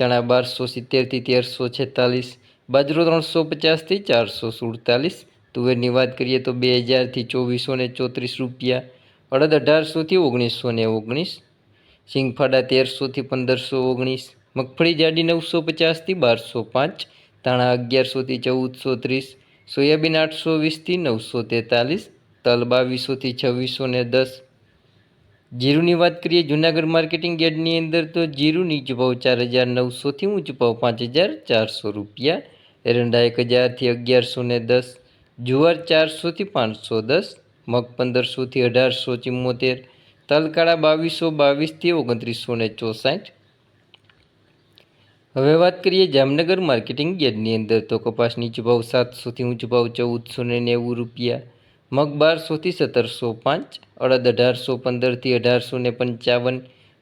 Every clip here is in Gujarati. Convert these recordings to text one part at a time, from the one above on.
ચણા બારસો સિત્તેરથી તેરસો છેતાલીસ, બાજરો ત્રણસો પચાસથી ચારસો સુડતાલીસ. તુવેરની વાત કરીએ તો બે હજારથી ચોવીસો ને ચોત્રીસ રૂપિયા, અડદ અઢારસોથી ઓગણીસો ને ઓગણીસ સિંગફાડા તેરસોથી પંદરસો ઓગણીસ, મગફળી જાડી નવસો પચાસથી બારસો પાંચ, ધાણા અગિયારસોથી ચૌદસો ત્રીસ, સોયાબીન આઠસો વીસથી નવસો તેતાલીસ, તલ બાવીસોથી છવ્વીસો ને દસ જીરુની વાત કરીએ, જૂનાગઢ માર્કેટિંગ યાર્ડની અંદર તો જીરું નીચો ભાવ ચાર હજાર નવસોથી ઊંચો ભાવ પાંચ હજાર ચારસો રૂપિયા. એરંડા એક હજારથી અગિયારસો ને દસ, જુવાર ચારસોથી પાંચસો દસ, મગ પંદરસોથી અઢારસો ચુમ્મોતેર, તલકાળા બાવીસો બાવીસથી ઓગણત્રીસો ને ચોસાઠ. હવે વાત કરીએ જામનગર માર્કેટિંગ યાર્ડની અંદર તો કપાસ નીચો ભાવ સાતસોથી ઊંચો ભાવ ચૌદસો ને નેવું રૂપિયા મગ બારસોથી સત્તરસો પાંચ અડદ અઢારસો પંદરથી અઢારસો ને પંચાવન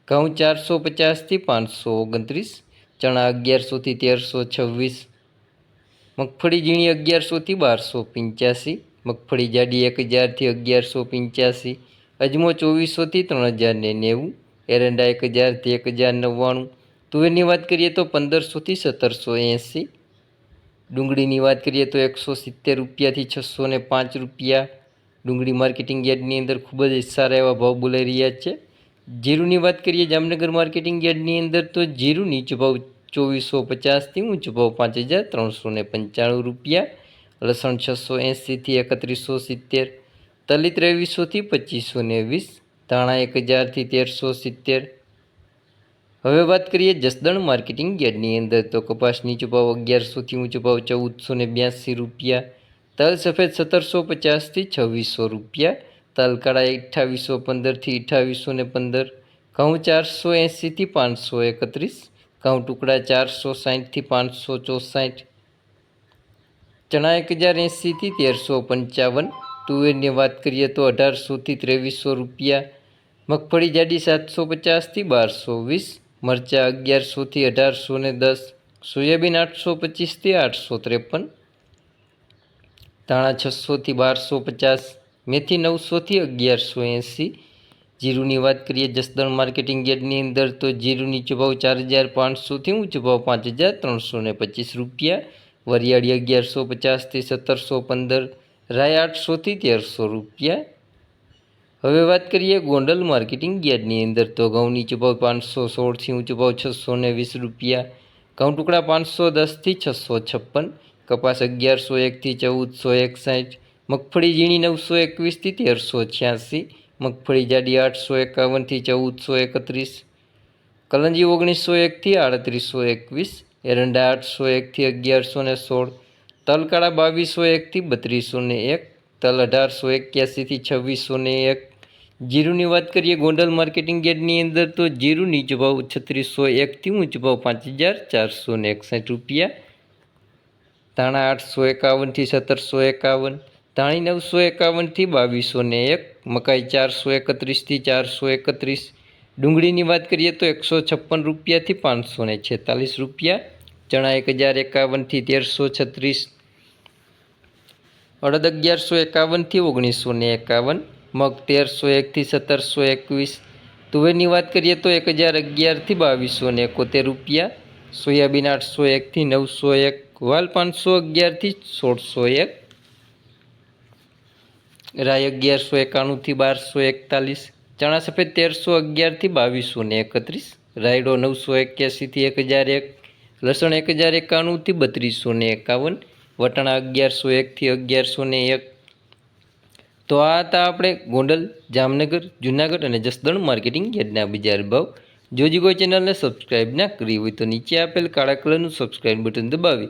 ઘઉં ચારસો પચાસથી પાંચસો ઓગણત્રીસ ચણા અગિયારસોથી તેરસો છવ્વીસ મગફળી ઝીણી અગિયારસોથી બારસો પંચ્યાસી મગફળી જાડી એક હજારથી અગિયારસો પંચ્યાસી અજમો ચોવીસોથી ત્રણ હજાર ને નેવું એરંડા એક હજારથી એક હજાર નવ્વાણું તુવેરની વાત કરીએ તો પંદરસોથી સત્તરસો એંસી ડુંગળીની વાત કરીએ તો એકસો સિત્તેર રૂપિયાથી છસો ને પાંચ રૂપિયા ડુંગળી માર્કેટિંગ યાર્ડની અંદર ખૂબ જ સારા એવા ભાવ બોલાઈ રહ્યા છે. જીરુની વાત કરીએ જામનગર માર્કેટિંગ યાર્ડની અંદર તો જીરુ નીચો ભાવ ચોવીસો પચાસથી ઊંચો ભાવ પાંચ હજાર ત્રણસો ને પંચાણું રૂપિયા, લસણ છસો એંસીથી એકત્રીસો સિત્તેર તલી ત્રેવીસોથી પચીસો ને વીસ, ધાણા એક હજારથી તેરસો સિત્તેર. હવે વાત કરીએ જસદણ માર્કેટિંગ યાર્ડની અંદર તો કપાસ નીચો ભાવ અગિયારસોથી ઊંચો ભાવ ચૌદસો ને બ્યાસી રૂપિયા તલ સફેદ સત્તરસો પચાસથી છવ્વીસો રૂપિયા, તલ કળા અઠ્ઠાવીસો પંદરથી અઠ્ઠાવીસો ને પંદર, ઘઉં ચારસો એંસીથી પાંચસો એકત્રીસ, ઘઉં ટુકડા ચારસો સાહીઠથી પાંચસો ચોસાઠ, ચણા એક હજાર એંસીથી તેરસો પંચાવન, તુવેરની વાત કરીએ તો અઢારસોથી ત્રેવીસો રૂપિયા, મગફળી જાડી સાતસો પચાસથી બારસો વીસ, મરચાં અગિયારસોથી અઢારસો ને દસ, સોયાબીન આઠસો પચીસથી આઠસો ત્રેપન ધાણા છસોથી બારસો પચાસ, મેથી નવસોથી અગિયારસો એંસી. જીરુની વાત કરીએ જસદણ માર્કેટિંગ યાર્ડની અંદર તો જીરુંની ભાવ ચાર હજાર પાંચસોથી ઊંચો ભાવ પાંચ હજાર ત્રણસો ને પચીસ રૂપિયા. વરિયાળી અગિયારસો પચાસથી સત્તરસો પંદર, રાય આઠસોથી તેરસો રૂપિયા. હવે વાત કરીએ ગોંડલ માર્કેટિંગ યાર્ડની અંદર તો ઘઉંની ચુભાવ પાંચસો સોળથી ઊંચો ભાવ છસો ને વીસ રૂપિયા. ઘઉં ટુકડા પાંચસો દસથી છસો છપ્પન. કપાસ અગિયારસો એકથી ચૌદસો એકસાઠ, મગફળી ઝીણી નવસો એકવીસથી તેરસો છ્યાસી, મગફળી જાડી આઠસો એકાવનથી ચૌદસો એકત્રીસ, કલંજી ઓગણીસો એકથી આડત્રીસો એકવીસ, એરંડા આઠસો એકથી અગિયારસો ને સોળ, તલકાળા બાવીસો એકથી બત્રીસો ને એક, તલ અઢારસો એક્યાસીથી છવ્વીસો ને એક. જીરુની વાત કરીએ ગોંડલ માર્કેટિંગ ગેટની અંદર તો જીરું નીચો ભાવ છત્રીસો એકથી ઊંચો ભાવ પાંચ હજાર ચારસો એકસઠ રૂપિયા ધાણા આઠસો એકાવનથી સત્તરસો એકાવન, ધાણી નવસો એકાવનથી બાવીસો ને એક, મકાઈ ચારસો એકત્રીસથી ચારસો એકત્રીસ. ડુંગળીની વાત કરીએ તો એકસો છપ્પન રૂપિયાથી પાંચસો ને છેતાલીસ રૂપિયા, ચણા એક હજાર એકાવનથી તેરસો છત્રીસ. અડદ અગિયારસો એકાવનથી ઓગણીસો ને એકાવન, મગ તેરસો એકથી સત્તરસો એકવીસ. તુવેરની વાત કરીએ તો એક હજાર અગિયારથી બાવીસો ને એકોતેર રૂપિયા, સોયાબીન આઠસો એકથી નવસો એક. વાલ પાંચસો અગિયારથી સોળસો એક. રાય અગિયારસો એકાણુંથી બારસો એકતાલીસ. ચણા સફેદ તેરસો અગિયારથી બાવીસો ને એકત્રીસ. રાયડો નવસો એક્યાસીથી એક હજાર એક. લસણ એક હજાર એકાણુંથી બત્રીસો ને એકાવન. વટાણા અગિયારસો એકથી અગિયારસો ને એક. તો આ હતા આપણે ગોંડલ, જામનગર, જુનાગઢ અને જસદણ માર્કેટિંગ યાર્ડના બજાર ભાવ. જો કોઈ ચેનલને સબસ્ક્રાઇબ ના કરી હોય તો નીચે આપેલ કાળા કલરનું સબસ્ક્રાઇબ બટન દબાવી